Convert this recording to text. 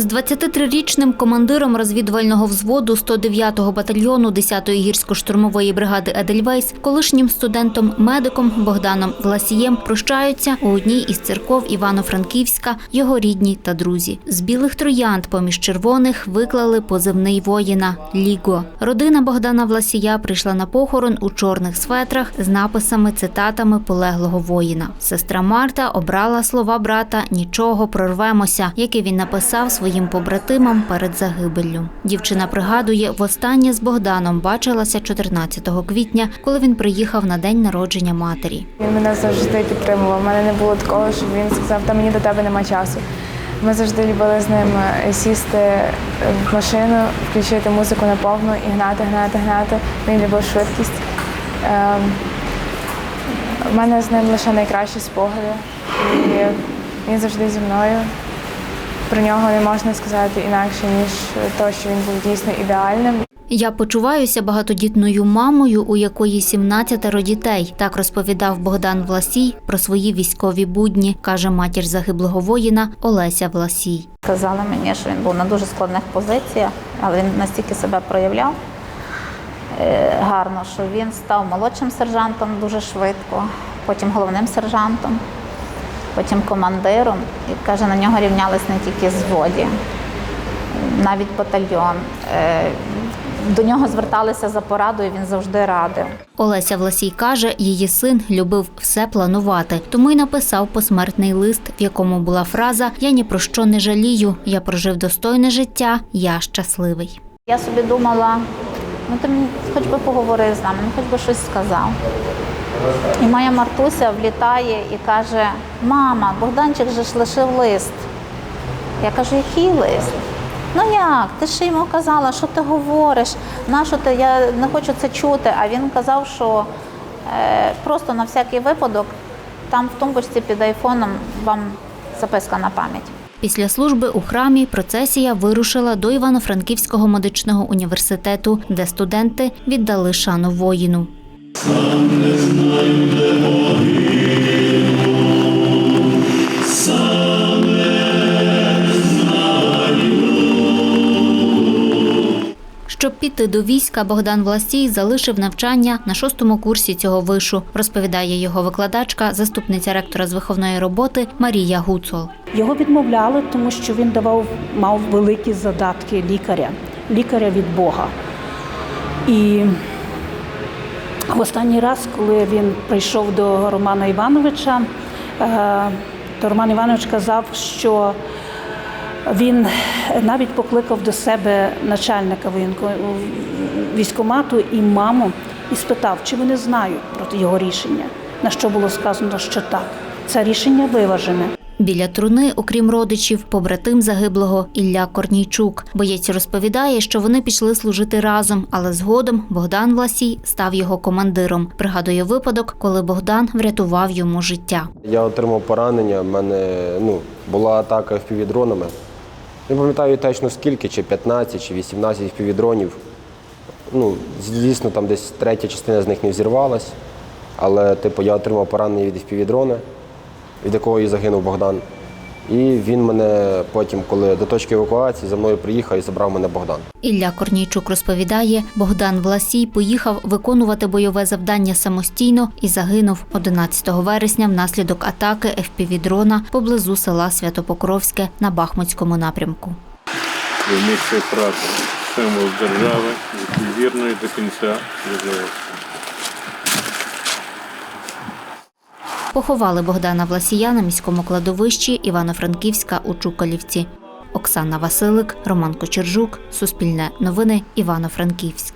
З 23-річним командиром розвідувального взводу 109-го батальйону 10-ї гірсько-штурмової бригади Едельвейс, колишнім студентом-медиком Богданом Власієм прощаються у одній із церков Івано-Франківська його рідні та друзі. З білих троянд поміж червоних виклали позивний воїна Ліго. Родина Богдана Власія прийшла на похорон у чорних светрах з написами цитатами полеглого воїна. Сестра Марта обрала слова брата Нічого прорвемося, які він написав своїм побратимам перед загибеллю. Дівчина пригадує, востаннє з Богданом бачилася 14 квітня, коли він приїхав на день народження матері. Він мене завжди підтримував. У мене не було такого, щоб він сказав, та мені до тебе нема часу. Ми завжди любили з ним е, сісти е, в машину, включити музику на повну і гнати, гнати, гнати. Він любив швидкість. Ем, У мене з ним лише найкращі спогади. І він завжди зі мною. Про нього не можна сказати інакше, ніж те, що він був дійсно ідеальним. Я почуваюся багатодітною мамою, у якої 17 дітей. Так розповідав Богдан Власій про свої військові будні, каже матір загиблого воїна Олеся Власій. Казали мені, що він був на дуже складних позиціях, але він настільки себе проявляв е, гарно, що він став молодшим сержантом дуже швидко, потім головним сержантом, потім командиром. І каже, на нього рівнялись не тільки зводі, навіть батальйон. Е, До нього зверталися за порадою, він завжди радив. Олеся Власій каже, її син любив все планувати, тому й написав посмертний лист, в якому була фраза Я ні про що не жалію. Я прожив достойне життя, я щасливий. Я собі думала, ну ти хоч би поговорив з нами, ну хоч би щось сказав. І моя Мартуся влітає і каже: Мама, Богданчик же ж лишив лист. Я кажу, який лист? Ну як? Ти ж йому казала, що ти говориш? Нащо ти? Я не хочу це чути. А він казав, що е, просто на всякий випадок там в тумбочці під айфоном вам записка на пам'ять. Після служби у храмі процесія вирушила до Івано-Франківського медичного університету, де студенти віддали шану воїну. Щоб піти до війська, Богдан Власій залишив навчання на шостому курсі цього вишу, розповідає його викладачка, заступниця ректора з виховної роботи Марія Гуцол. Його відмовляли, тому що він давав, мав великі задатки лікаря, лікаря від Бога. І в останній раз, коли він прийшов до Романа Івановича, е, то Роман Іванович казав, що він навіть покликав до себе начальника військкомату і маму і спитав, чи вони знають про його рішення. На що було сказано, що так, це рішення виважене. Біля труни, окрім родичів, побратим загиблого Ілля Корнійчук. Боєць розповідає, що вони пішли служити разом, але згодом Богдан Власій став його командиром. Пригадує випадок, коли Богдан врятував йому життя. Я отримав поранення, в мене ну, була атака впівдронами. Не пам'ятаю точно скільки, чи 15, чи 18 впівдронів. Ну, звісно, там десь третя частина з них не взірвалась, але типу, я отримав поранення від впівдрона, від якого і загинув Богдан. І він мене потім, коли до точки евакуації, за мною приїхав і забрав мене Богдан. Ілля Корнійчук розповідає, Богдан Власій поїхав виконувати бойове завдання самостійно і загинув 11 вересня внаслідок атаки ФПВ-дрона поблизу села Святопокровське на Бахмутському напрямку. Вмісний прапор, символ держави, який вірної до кінця Поховали Богдана Власія на міському кладовищі Івано-Франківська у Чукалівці. Оксана Василик, Роман Кочержук, Суспільне новини, Івано-Франківськ.